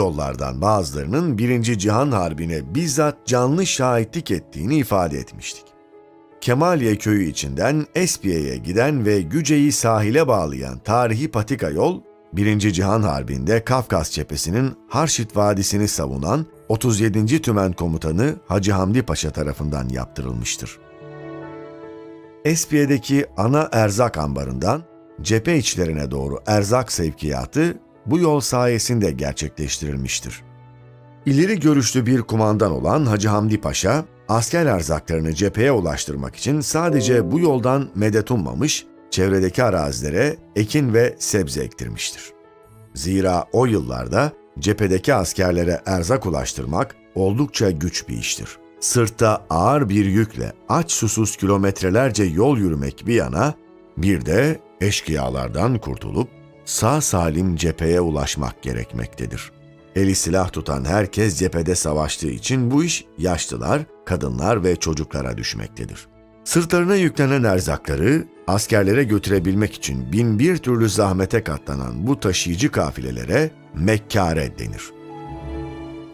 yollardan bazılarının 1. Cihan Harbi'ne bizzat canlı şahitlik ettiğini ifade etmiştik. Kemaliye köyü içinden Espiye'ye giden ve Güce'yi sahile bağlayan tarihi patika yol, 1. Cihan Harbi'nde Kafkas cephesinin Harşit Vadisi'ni savunan 37. Tümen Komutanı Hacı Hamdi Paşa tarafından yaptırılmıştır. Espiye'deki ana erzak ambarından cephe içlerine doğru erzak sevkiyatı bu yol sayesinde gerçekleştirilmiştir. İleri görüşlü bir kumandan olan Hacı Hamdi Paşa, asker erzaklarını cepheye ulaştırmak için sadece bu yoldan medet ummamış, çevredeki arazilere ekin ve sebze ektirmiştir. Zira o yıllarda cephedeki askerlere erzak ulaştırmak oldukça güç bir iştir. Sırtta ağır bir yükle aç susuz kilometrelerce yol yürümek bir yana, bir de eşkıyalardan kurtulup sağ salim cepheye ulaşmak gerekmektedir. Eli silah tutan herkes cephede savaştığı için bu iş yaşlılar, kadınlar ve çocuklara düşmektedir. Sırtlarına yüklenen erzakları askerlere götürebilmek için bin bir türlü zahmete katlanan bu taşıyıcı kafilelere mekkare denir.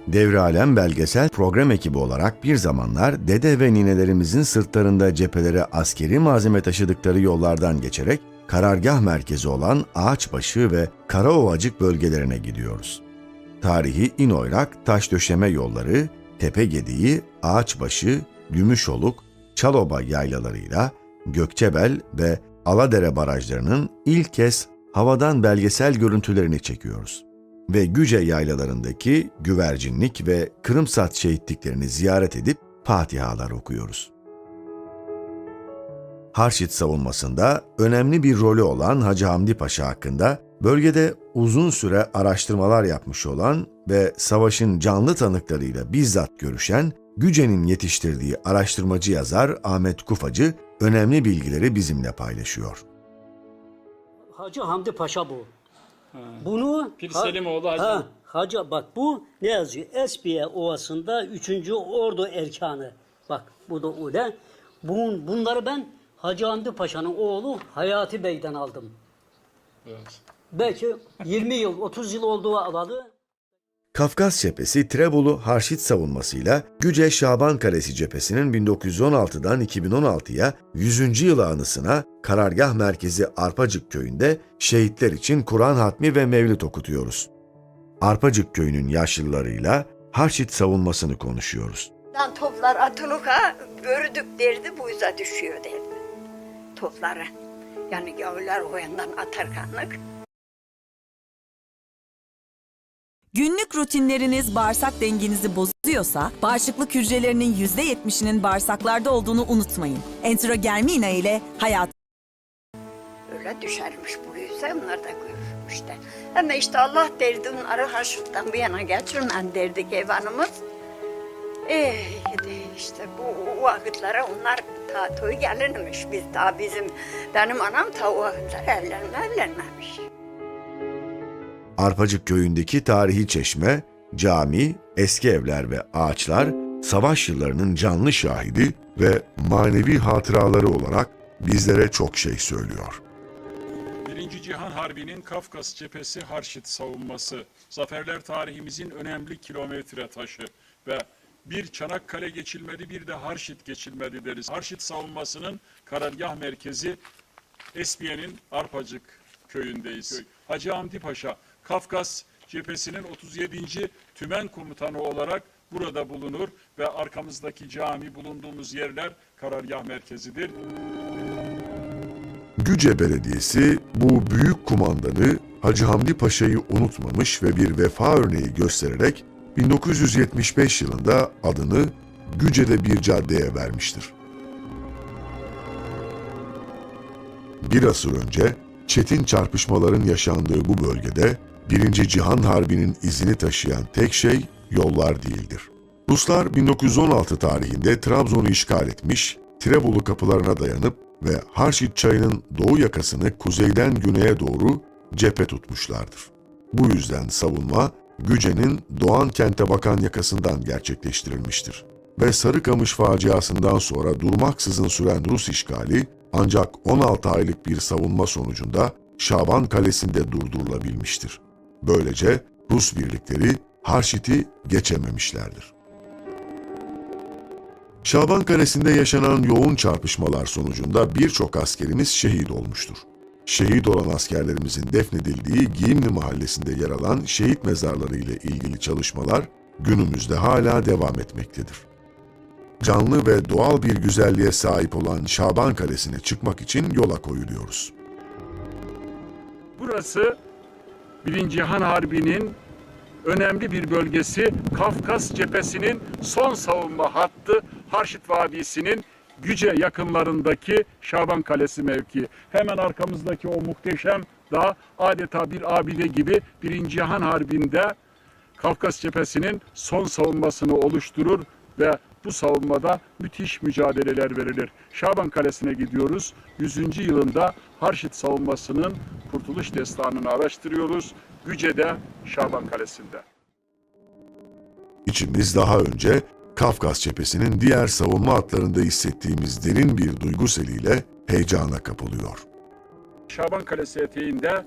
Devre Alem belgesel program ekibi olarak bir zamanlar dede ve ninelerimizin sırtlarında cephelere askeri malzeme taşıdıkları yollardan geçerek karargah merkezi olan Ağaçbaşı ve Karaovacık bölgelerine gidiyoruz. Tarihi inoyrak taş döşeme yolları, tepe gediği, Ağaçbaşı, Gümüşoluk, Çaloba yaylalarıyla Gökçebel ve Aladere barajlarının ilk kez havadan belgesel görüntülerini çekiyoruz. Ve Güce yaylalarındaki güvercinlik ve Kırımsat şehitliklerini ziyaret edip fatihalar okuyoruz. Harşit savunmasında önemli bir rolü olan Hacı Hamdi Paşa hakkında bölgede uzun süre araştırmalar yapmış olan ve savaşın canlı tanıklarıyla bizzat görüşen Güce'nin yetiştirdiği araştırmacı yazar Ahmet Kufacı önemli bilgileri bizimle paylaşıyor. Hacı Hamdi Paşa bu. Bunu Pir Selimoğlu Hacı. Ha, Hacı bak bu ne yazıyor? Espiye Ovası'nda 3. Ordu Erkanı. Bak bu da öyle. Bun, bunları ben Hacı Hamdi Paşa'nın oğlu Hayati Bey'den aldım. Evet. Belki 20 yıl, 30 yıl olduğu alalı. Kafkas cephesi Trebolu Harşit savunmasıyla Güce Şaban Kalesi cephesinin 1916'dan 2016'ya 100. yıl anısına karargah merkezi Arpacık köyünde şehitler için Kur'an hatmi ve mevlid okutuyoruz. Arpacık köyünün yaşlılarıyla Harşit savunmasını konuşuyoruz. Lan toplar atılıka gördük derdi bu yüze düşüyor derdi. Topları. Yani gavurlar o yandan atarkanlık. Günlük rutinleriniz bağırsak dengenizi bozuyorsa, bağışıklık hücrelerinin %70'inin bağırsaklarda olduğunu unutmayın. Enterogermina ile hayat Öyle düşermiş bu yüze onlar da görürmüş de. Ama işte Allah derdi onları haşırttan bu yana geçirmen derdi evanımız. Eh işte bu vakitlere onlar ta toy gelinmiş. Biz daha bizim, benim anam ta o vakitler evlenme evlenmemiş. Arpacık köyündeki tarihi çeşme, cami, eski evler ve ağaçlar savaş yıllarının canlı şahidi ve manevi hatıraları olarak bizlere çok şey söylüyor. Birinci Cihan Harbi'nin Kafkas cephesi Harşit savunması, zaferler tarihimizin önemli kilometre taşı ve bir Çanakkale geçilmedi bir de Harşit geçilmedi deriz. Harşit savunmasının karargah merkezi Espiye'nin Arpacık köyündeyiz. Hacı Hamdi Paşa, Kafkas cephesinin 37. Tümen Komutanı olarak burada bulunur ve arkamızdaki cami bulunduğumuz yerler karargah merkezidir. Güce Belediyesi bu büyük kumandanı Hacı Hamdi Paşa'yı unutmamış ve bir vefa örneği göstererek 1975 yılında adını Güce'de bir caddeye vermiştir. Bir asır önce çetin çarpışmaların yaşandığı bu bölgede 1. Cihan Harbi'nin izini taşıyan tek şey yollar değildir. Ruslar 1916 tarihinde Trabzon'u işgal etmiş, Tirebolu kapılarına dayanıp ve Harşit çayının doğu yakasını kuzeyden güneye doğru cephe tutmuşlardır. Bu yüzden savunma Güce'nin Doğan kente bakan yakasından gerçekleştirilmiştir. Ve Sarıkamış faciasından sonra durmaksızın süren Rus işgali ancak 16 aylık bir savunma sonucunda Şaban Kalesi'nde durdurulabilmiştir. Böylece Rus birlikleri Harşit'i geçememişlerdir. Şaban Kalesi'nde yaşanan yoğun çarpışmalar sonucunda birçok askerimiz şehit olmuştur. Şehit olan askerlerimizin defnedildiği Giyimli Mahallesi'nde yer alan şehit mezarları ile ilgili çalışmalar günümüzde hala devam etmektedir. Canlı ve doğal bir güzelliğe sahip olan Şaban Kalesi'ne çıkmak için yola koyuluyoruz. Burası Birinci Cihan Harbi'nin önemli bir bölgesi. Kafkas cephesinin son savunma hattı Harşit Vadisi'nin Güce yakınlarındaki Şaban Kalesi mevki. Hemen arkamızdaki o muhteşem dağ adeta bir abide gibi Birinci Cihan Harbi'nde Kafkas cephesinin son savunmasını oluşturur ve bu savunmada müthiş mücadeleler verilir. Şaban Kalesi'ne gidiyoruz. 100. yılında Harşit savunmasının kurtuluş destanını araştırıyoruz. Güce'de Şaban Kalesi'nde. İçimiz daha önce Kafkas cephesinin diğer savunma hatlarında hissettiğimiz derin bir duygu seliyle heyecana kapılıyor. Şaban Kalesi eteğinde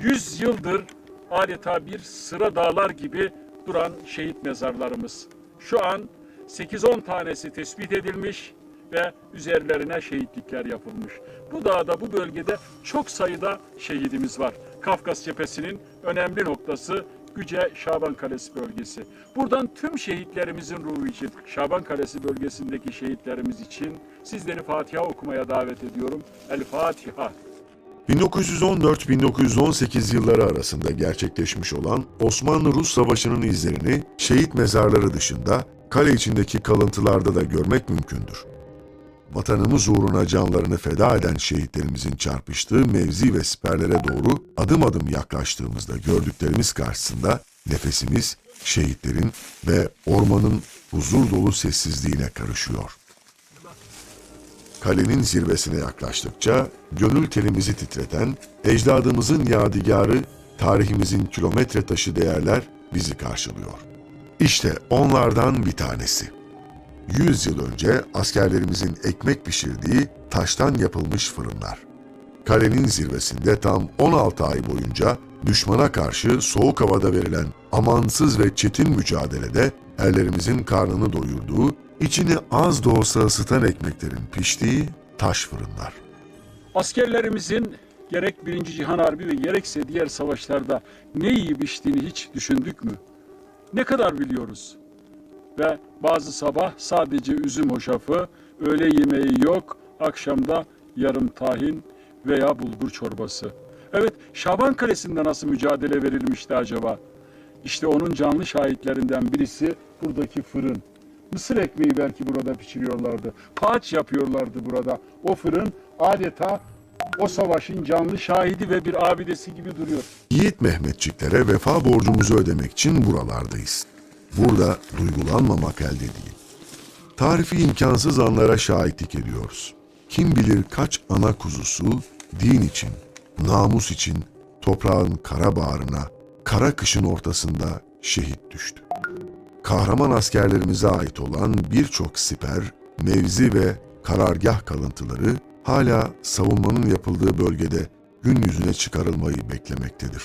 100 yıldır adeta bir sıra dağlar gibi duran şehit mezarlarımız. Şu an 8-10 tanesi tespit edilmiş ve üzerlerine şehitlikler yapılmış. Bu dağda, bu bölgede çok sayıda şehidimiz var. Kafkas cephesinin önemli noktası Güce Şaban Kalesi bölgesi. Buradan tüm şehitlerimizin ruhu için, Şaban Kalesi bölgesindeki şehitlerimiz için sizleri Fatiha okumaya davet ediyorum. El Fatiha. 1914-1918 yılları arasında gerçekleşmiş olan Osmanlı-Rus Savaşı'nın izlerini şehit mezarları dışında kale içindeki kalıntılarda da görmek mümkündür. Vatanımız uğruna canlarını feda eden şehitlerimizin çarpıştığı mevzi ve siperlere doğru adım adım yaklaştığımızda gördüklerimiz karşısında nefesimiz şehitlerin ve ormanın huzur dolu sessizliğine karışıyor. Kalenin zirvesine yaklaştıkça gönül telimizi titreten, ecdadımızın yadigarı, tarihimizin kilometre taşı değerler bizi karşılıyor. İşte onlardan bir tanesi. 100 yıl önce askerlerimizin ekmek pişirdiği taştan yapılmış fırınlar. Kalenin zirvesinde tam 16 ay boyunca düşmana karşı soğuk havada verilen amansız ve çetin mücadelede erlerimizin karnını doyurduğu, içini az da olsa ısıtan ekmeklerin piştiği taş fırınlar. Askerlerimizin gerek Birinci Cihan Harbi ve gerekse diğer savaşlarda ne yiyip içtiğini hiç düşündük mü? Ne kadar biliyoruz? Ve bazı sabah sadece üzüm hoşafı, öğle yemeği yok, akşamda yarım tahin veya bulgur çorbası. Evet, Şaban Kalesi'nde nasıl mücadele verilmişti acaba? İşte onun canlı şahitlerinden birisi buradaki fırın. Mısır ekmeği belki burada pişiriyorlardı. Paç yapıyorlardı burada. O fırın adeta o savaşın canlı şahidi ve bir abidesi gibi duruyor. Yiğit Mehmetçiklere vefa borcumuzu ödemek için buralardayız. Burada duygulanmamak elde değil. Tarifi imkansız anlara şahitlik ediyoruz. Kim bilir kaç ana kuzusu din için, namus için toprağın kara bağrına, kara kışın ortasında şehit düştü. Kahraman askerlerimize ait olan birçok siper, mevzi ve karargah kalıntıları hala savunmanın yapıldığı bölgede gün yüzüne çıkarılmayı beklemektedir.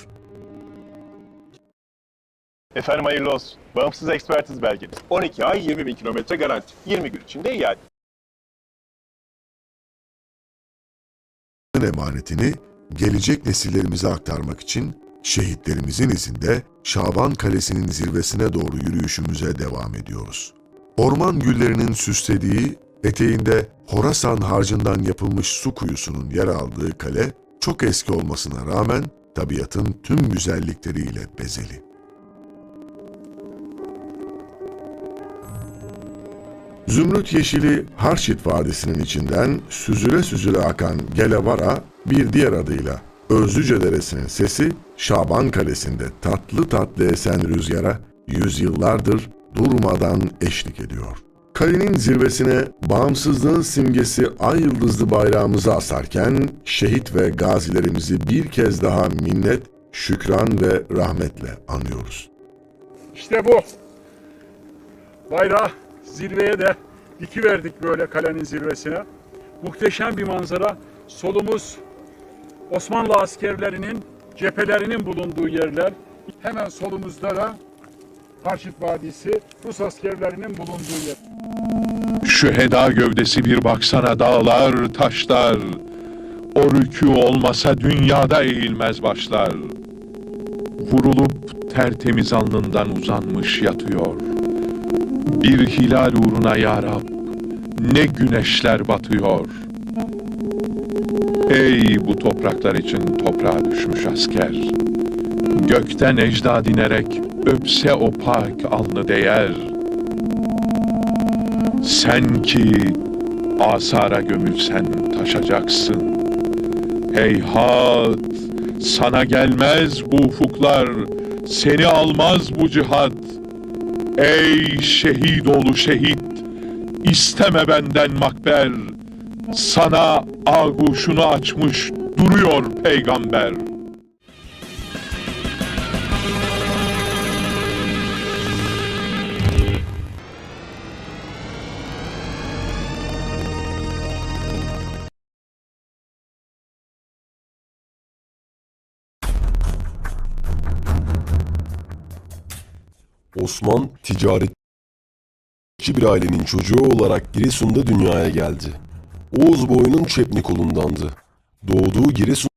Efendim hayırlı olsun. Bağımsız ekspertiz belgeniz. 12 ay 20 bin kilometre garanti. 20 gün içinde iade. emanetini gelecek nesillerimize aktarmak için şehitlerimizin izinde Şaban Kalesi'nin zirvesine doğru yürüyüşümüze devam ediyoruz. Orman güllerinin süslediği, eteğinde Horasan harcından yapılmış su kuyusunun yer aldığı kale, çok eski olmasına rağmen tabiatın tüm güzellikleriyle bezeli. Zümrüt yeşili Harşit Vadisi'nin içinden süzüle süzüle akan Gelevara bir diğer adıyla Özlüce Deresi'nin sesi Şaban Kalesi'nde tatlı tatlı esen rüzgara yüzyıllardır durmadan eşlik ediyor. Kalenin zirvesine bağımsızlığın simgesi ay yıldızlı bayrağımızı asarken şehit ve gazilerimizi bir kez daha minnet, şükran ve rahmetle anıyoruz. İşte bu. Bayrağı zirveye de dikiverdik böyle kalenin zirvesine. Muhteşem bir manzara. Solumuz Osmanlı askerlerinin cephelerinin bulunduğu yerler. Hemen solumuzda da Harşit Vadisi Rus askerlerinin bulunduğu yer. Şüheda gövdesi bir baksana dağlar, taşlar. O rükû olmasa dünyada eğilmez başlar. Vurulup tertemiz alnından uzanmış yatıyor. Bir hilal uğruna ya Rab, ne güneşler batıyor. Ey bu topraklar için toprağa düşmüş asker. Gökten ecda dinerek öpse o pak alnı değer. Sen ki asara gömülsen taşacaksın. Heyhat, sana gelmez bu ufuklar, seni almaz bu cihat. Ey şehit oğlu şehit, isteme benden makber. Sana aguşunu açmış duruyor peygamber. Osman ticaretçi bir ailenin çocuğu olarak Giresun'da dünyaya geldi. Oğuz boyunun Çepni kolundandı. Doğduğu Giresun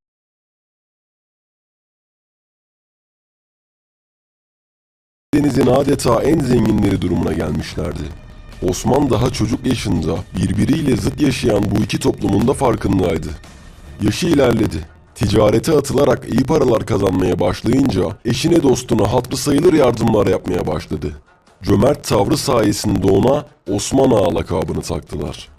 denizin adeta en zenginleri durumuna gelmişlerdi. Osman daha çocuk yaşında birbiriyle zıt yaşayan bu iki toplumun da farkındaydı. Yaşı ilerledi. Ticarete atılarak iyi paralar kazanmaya başlayınca eşine dostuna hatırı sayılır yardımlar yapmaya başladı. Cömert tavrı sayesinde ona Osman Ağa lakabını taktılar.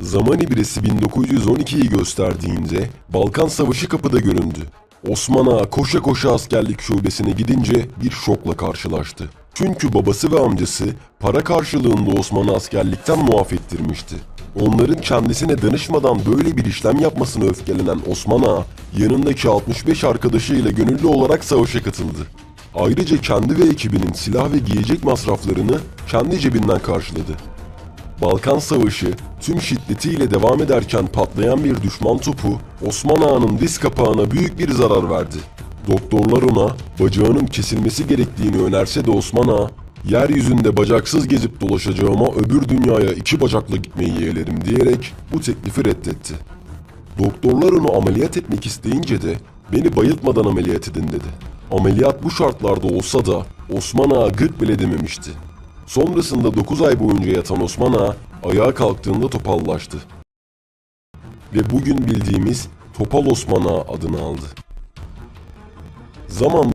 Zaman ibresi 1912'yi gösterdiğinde Balkan Savaşı kapıda göründü. Osman Ağa koşa koşa askerlik şubesine gidince bir şokla karşılaştı. Çünkü babası ve amcası para karşılığında Osman'ı askerlikten muaf ettirmişti. Onların kendisine danışmadan böyle bir işlem yapmasına öfkelenen Osman Ağa, yanındaki 65 arkadaşıyla gönüllü olarak savaşa katıldı. Ayrıca kendi ve ekibinin silah ve giyecek masraflarını kendi cebinden karşıladı. Balkan Savaşı tüm şiddetiyle devam ederken patlayan bir düşman topu Osman Ağa'nın diz kapağına büyük bir zarar verdi. Doktorlar ona bacağının kesilmesi gerektiğini önerse de Osman Ağa, yeryüzünde bacaksız gezip dolaşacağıma öbür dünyaya iki bacakla gitmeyi yeğlerim diyerek bu teklifi reddetti. Doktorlar onu ameliyat etmek isteyince de beni bayıltmadan ameliyat edin dedi. Ameliyat bu şartlarda olsa da Osman Ağa gık bile dememişti. Sonrasında 9 ay boyunca yatan Osman Ağa ayağa kalktığında topallaştı. Ve bugün bildiğimiz Topal Osman Ağa adını aldı. Zaman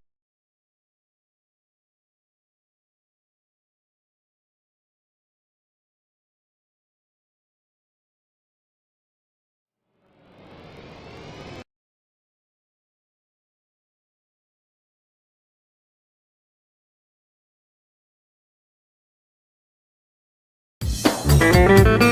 Burnumda tüter